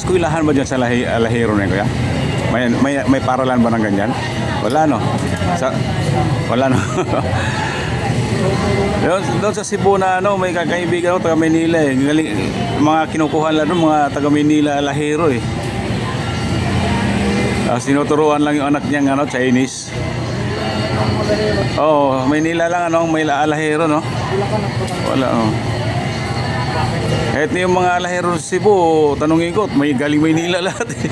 eskwelahan ba dyan sa lahi, Alahero na yun, kuya? May, may, may paralan ba ng ganyan? Wala no? Sa, wala no? doon, doon sa Cebu na ano, may kakaibigan ko taga Manila eh. Galing, mga kinukuha lang doon, mga taga Manila Alahero eh. Tapos tinuturuan lang yung anak niyang ano, Chinese. Oo, oh, Maynila lang ano, may alahero no? Wala oh. Kahit yung mga alahero sa Cebu, tanungin ko, may galing Maynila lahat eh.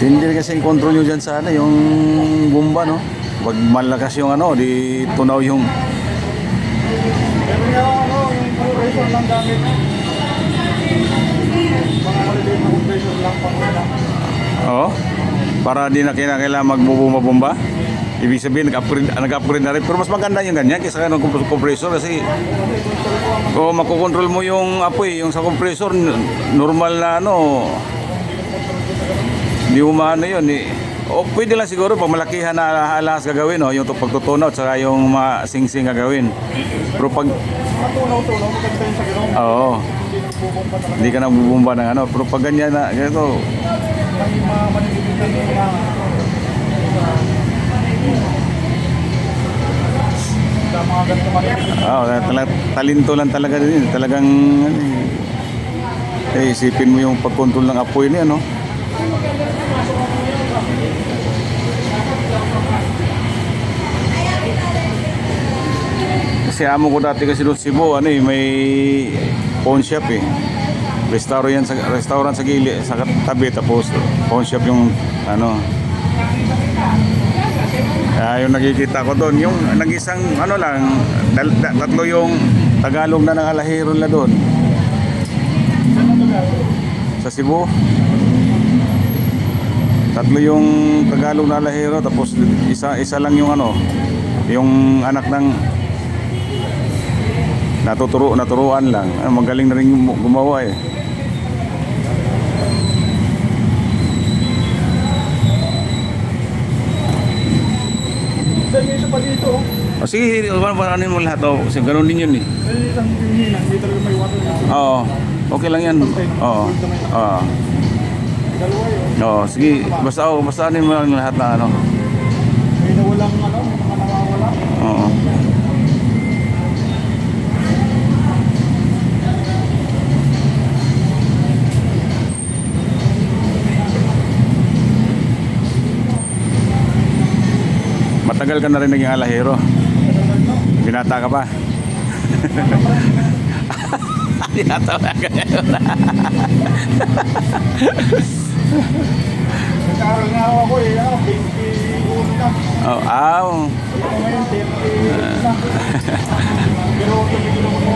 Kasi yung control nyo dyan sa ano, yung bomba no? Pag malakas yung ano, di tunaw yung na. Oo. Para di na kailangan magbubumba-bumba. Ibig sabihin, nag-upgrade, nag-upgrade na rin. Pero mas maganda yung ganyan kaysa ng comp- compressor kasi kung makokontrol mo yung apoy, yung sa compressor, normal na ano, hindi umano yun eh. O pwede lang siguro pag malakihan na alas gagawin, no? yung pagtutunaw at saka yung mga sing-sing gagawin. Pero pag, Matunaw-tunaw, sa gano'n. oo, Hindi ka na bubumba ng ano. Pero pag ganyan na, ganito. Sa mga ganito manigipit. Oo, talaga, talento lang talaga din. Talagang ano, eh, isipin mo yung pagkontrol ng apoy niya, no? Kasi amo ko dati kasi doon Cebu, ano eh, may pawn shop eh. Restaurant sa restaurant sa gili sa tabi tapos pawn shop yung ano. Ah, yung nakikita ko doon, yung nag-isang ano lang, tatlo yung Tagalog na ng alahero na doon. Sa Cebu. Tatlo yung Tagalog na alahero tapos isa isa lang yung ano, yung anak ng natuturo naturuan lang. Ah, magaling na rin gumawa eh. Then may isa pa dito. oh. O sige, ano mo lahat oh. Kasi ganun din yun eh. Oo. Okay lang yan. Oo. Oo. Oo, sige. Basta oh, basta ano mo lang lahat na ano. May nawalang ano, may mga nawawala. Oo. Matagal ka na rin naging alahero. Binata ka pa. Binata ka ngayon. Nag-aaral nga ako eh. Ano, 21 na. Oh, aw. Ngayon, 30 na. Pero tumigil ako mo.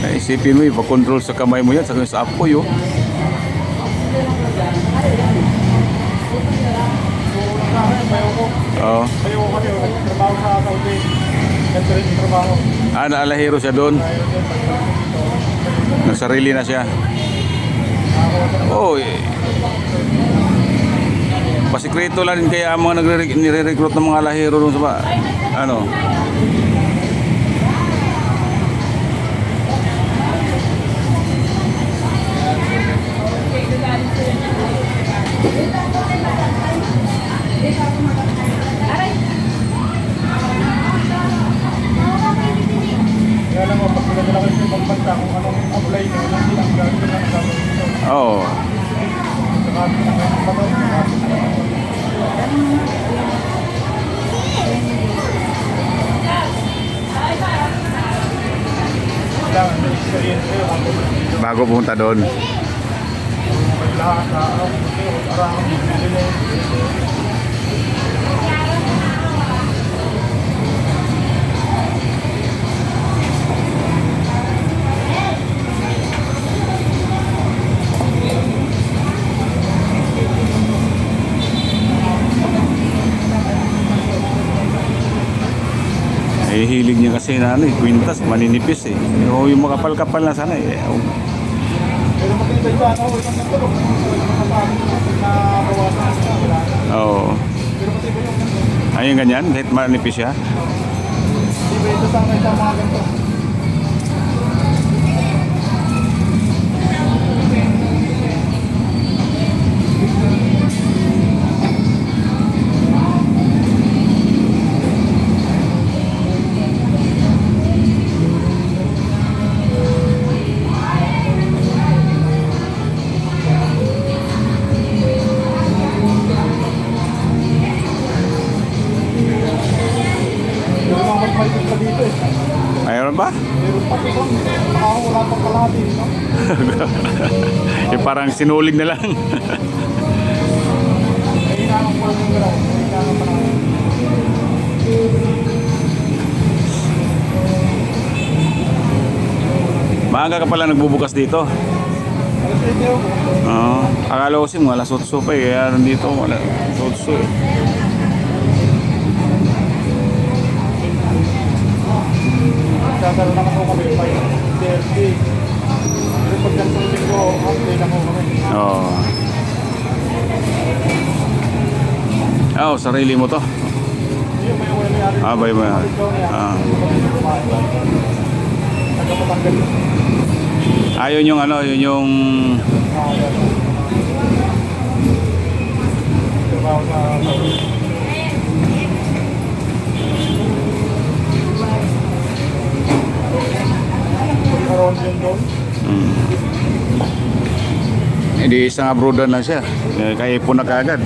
Eh, Isipin mo, ipakontrol sa kamay mo yan, sa sa apoy, oh. Oo. Bayo ko kasi nagtrabaho sa Saudi. Ganito rin trabaho. Ah, naalahero siya doon. Nagsarili na siya. Oo, eh. Pasikreto lang din kaya ang mga nagre- nire-recruit ng mga alahero doon sa ba, ano. Kaya Bago pumunta doon. Eh, hilig niya kasi na ano, eh, kwintas, maninipis eh. O yung makapal-kapal na sana eh. Oo. Ayun ganyan, kahit manipis siya. Hindi ba ito sa mga ganito? Meron pa ito. Nakakawala pang kalahati. No? eh, parang sinulig na lang. Pa pa Maaga ka pala nagbubukas dito. Alas 8 yun. Oo. akala ko sim, wala sotso pa eh. Kaya nandito, wala sotso eh. Oh, sarili mo to. Hindi, may may. Ah. Ah. Yun. Yung ano, yun yung... Ah, yan. Trabaho sa Karoon yun doon. Mm. Hindi isang abroad na siya. Eh, Kaya ipon na kaagad.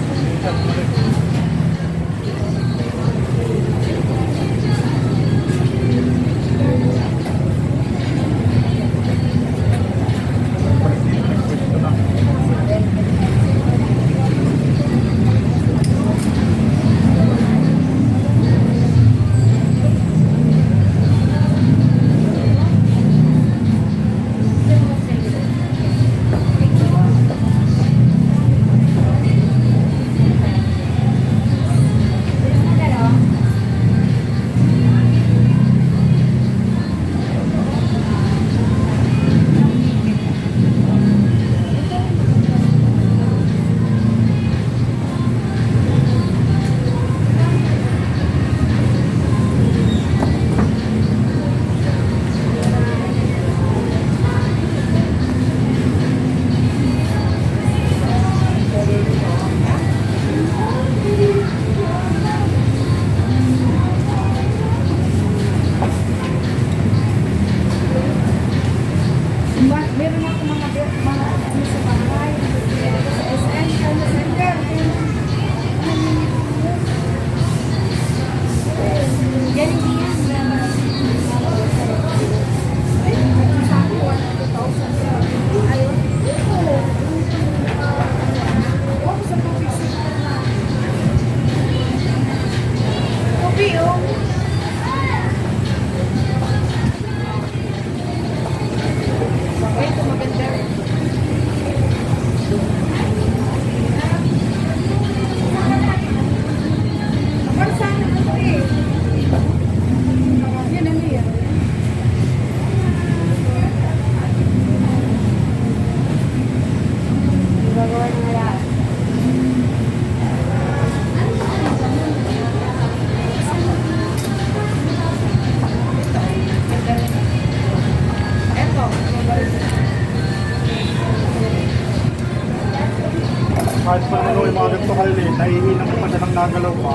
Kahit pa naman yung mga ganito kaliliit, naiinom pa siya ng nagalaw pa.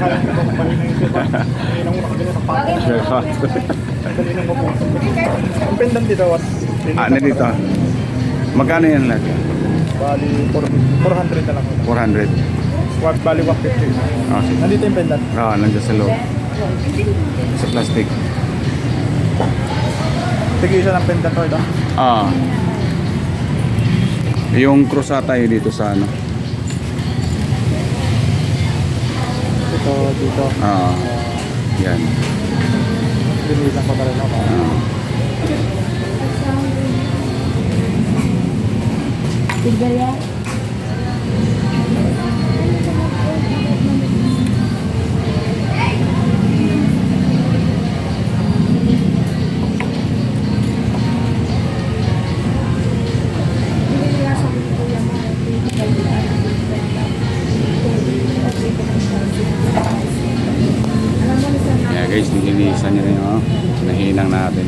Kaya ko pa rin yung iba. Naiinom mo na kagano sa pata. Naiinom mo po. Ang pendant dito was. ah, na dito. Magkano yan lahat? Bali, 400 na lang. 400. Squad bali 150. Ah, sige. Nandito yung pendant. Ah, nandiyan sa loob. Sa plastic. Tigil siya ng pendant ko ito. Ah. Yung cross ata yun dito sa ano. Ito, dito. Ah. Yan. Linisan ko talaga ako. Ah. Tigaya. Yeah guys, nilinisan niya rin oh. Nahinang natin.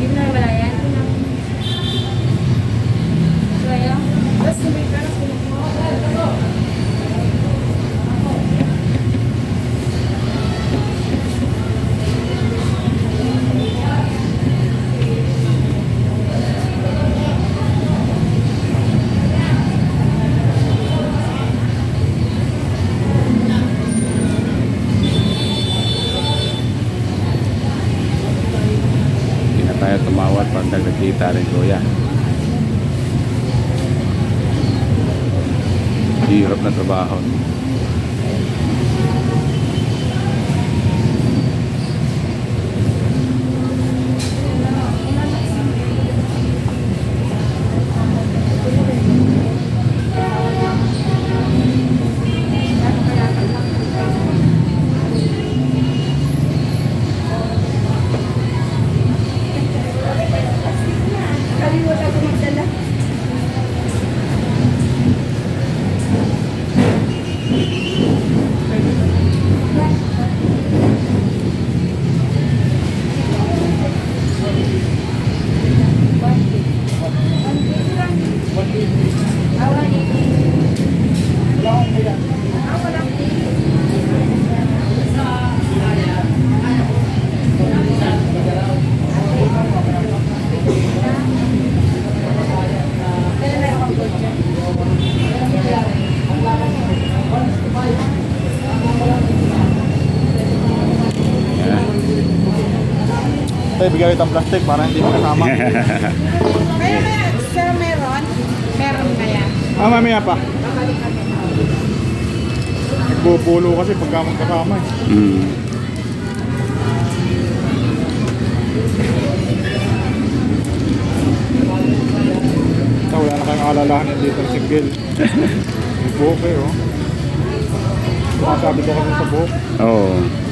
Hindi na dagdag kita rin kuya. Hirap na trabaho. Tayo, bigyan kita ng plastic para hindi mo kasama. Kaya kaya, sir, meron? Meron kaya? ah, mamaya pa. Babalik kami. Nagpupulo kasi pagka magkasama eh. Mm. Ito, wala na kayong alalahanin dito sa single. May buhok eh, oh. Masabi ko kasi sa buhok. Oo. Okay.